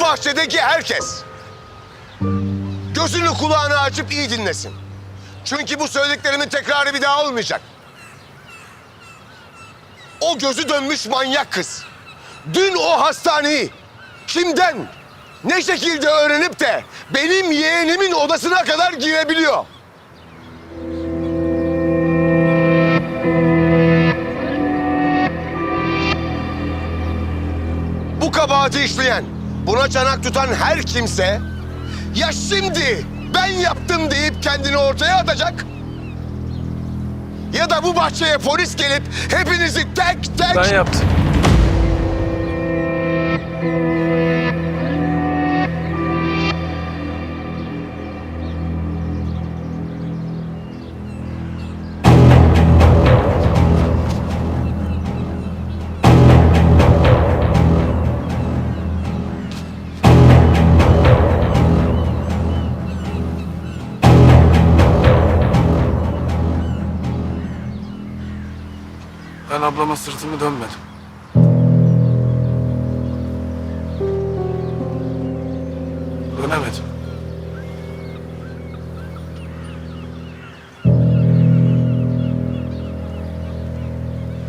bahçedeki herkes gözünü kulağını açıp iyi dinlesin. Çünkü bu söylediklerimin tekrarı bir daha olmayacak. O gözü dönmüş manyak kız. Dün o hastaneyi kimden, ne şekilde öğrenip de benim yeğenimin odasına kadar girebiliyor. Bu kabahati işleyen, buna çanak tutan her kimse ya şimdi ben yaptım deyip kendini ortaya atacak ya da bu bahçeye polis gelip hepinizi tek tek Ben yaptım. Ben ablama sırtımı dönmedim. Dönemedim.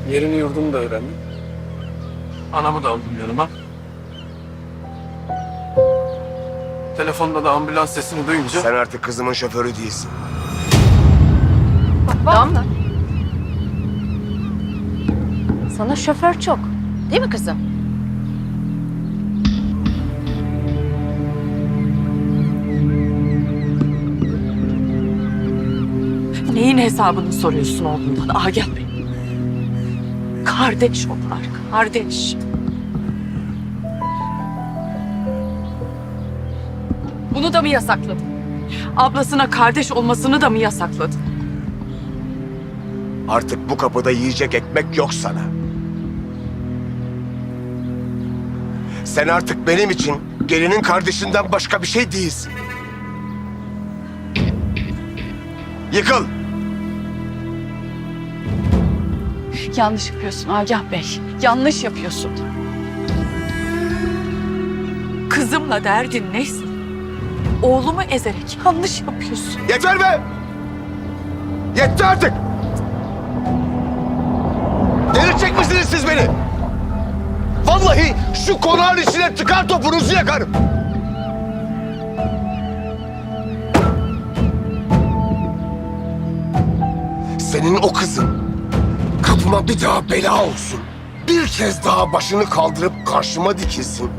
Yerini yurdunu da öğrendim. Anamı da aldım yanıma. Telefonda da ambulans sesini duyunca... Sen artık kızımın şoförü değilsin. Damla. Sana şoför çok. Değil mi kızım? Neyin hesabını soruyorsun oğlundan Agah Bey? Kardeş onlar, kardeş. Bunu da mı yasakladın? Ablasına kardeş olmasını da mı yasakladın? Artık bu kapıda yiyecek ekmek yok sana. Sen artık benim için gelinin kardeşinden başka bir şey değilsin. Yıkıl. Yanlış yapıyorsun Agah Bey. Yanlış yapıyorsun. Kızımla derdin neyse. Oğlumu ezerek yanlış yapıyorsun. Yeter be! Yetti artık! Delirtecek misiniz siz beni? Vallahi şu konağın içine tıkar topunuzu yakarım. Senin o kızın kapıma bir daha bela olsun. Bir kez daha başını kaldırıp karşıma dikilsin.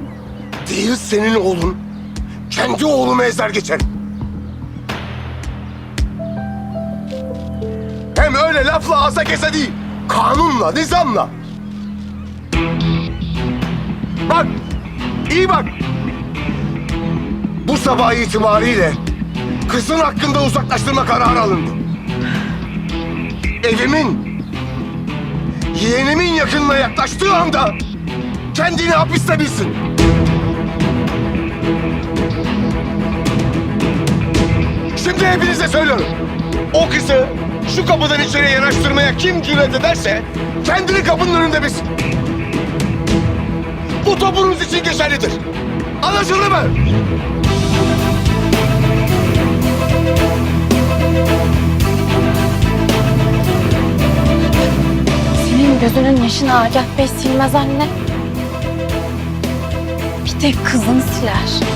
Değil senin oğlun, kendi oğlumu ezer geçerim. Hem öyle lafla asa kese değil. Kanunla, nizamla. Bak, iyi bak. Bu sabah itibariyle kızın hakkında uzaklaştırma kararı alındı. Evimin, yeğenimin yakınına yaklaştığı anda kendini hapiste bilsin. Şimdi hepinize söylüyorum. O kızı şu kapıdan içeriye yanaştırmaya kim cüret ederse kendini kapının önünde bilsin. Bu topunuz için geçerlidir. Anlaşıldı mı? Senin gözünün yaşını Agah Bey silmez anne. Bir tek kızın siler.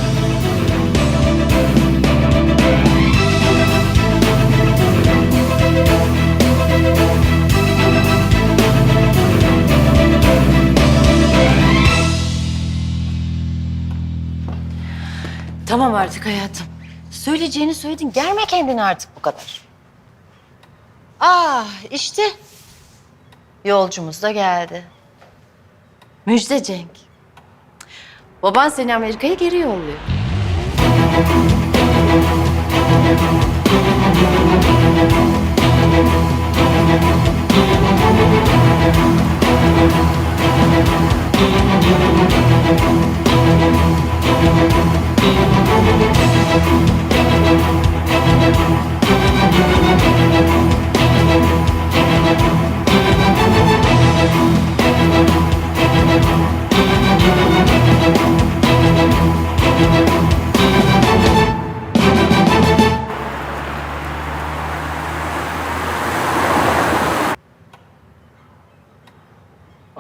Tamam artık hayatım. Söyleyeceğini söyledin. Germe kendini artık bu kadar. Ah işte. Yolcumuz da geldi. Müjde Cenk. Baban seni Amerika'ya geri yolluyor. Thank you.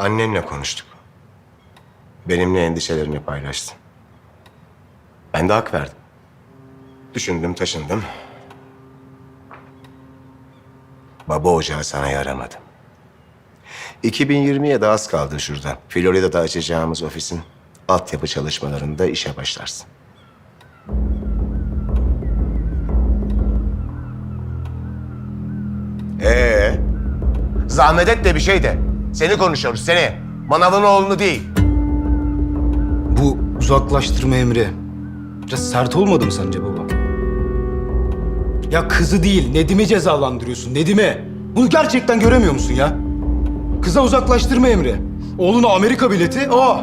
Annenle konuştuk. Benimle endişelerini paylaştın. Ben de hak verdim. Düşündüm, taşındım. Baba ocağı sana yaramadı. 2020'ye de az kaldı şurada. Florida'da açacağımız ofisin altyapı çalışmalarında işe başlarsın. Ee, zahmet et de bir şey de. Seni konuşuyoruz, seni. Manavın oğlunu değil. Bu uzaklaştırma emri biraz sert olmadı mı sence baba? Ya kızı değil, Nedim'i cezalandırıyorsun, Nedim'i. Bunu gerçekten göremiyor musun ya? Kıza uzaklaştırma emri. Oğluna Amerika bileti, o.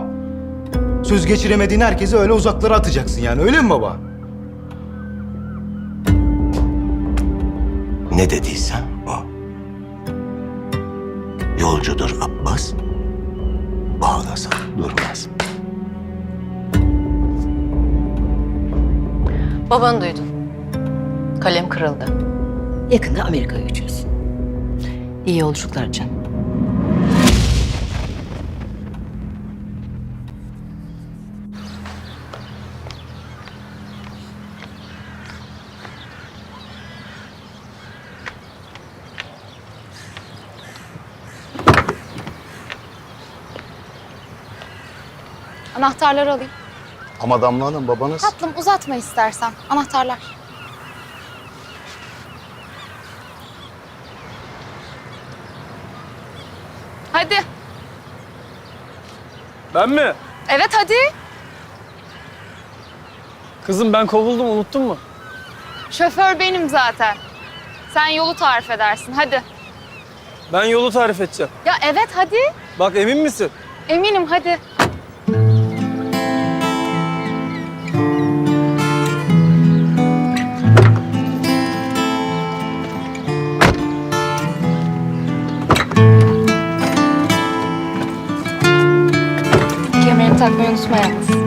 Söz geçiremediğin herkesi öyle uzaklara atacaksın yani, öyle mi baba? Ne dediysem. Yolcudur Abbas. Bağlasa durmaz. Babanı duydun. Kalem kırıldı. Yakında Amerika'ya uçuyorsun. İyi yolculuklar canım. Anahtarları alayım. Ama Damla Hanım babanız... Tatlım uzatma istersen. Anahtarlar. Hadi. Ben mi? Evet hadi. Kızım ben kovuldum unuttun mu? Şoför benim zaten. Sen yolu tarif edersin. Hadi. Ben yolu tarif edeceğim. Ya evet hadi. Bak emin misin? Eminim hadi. plants.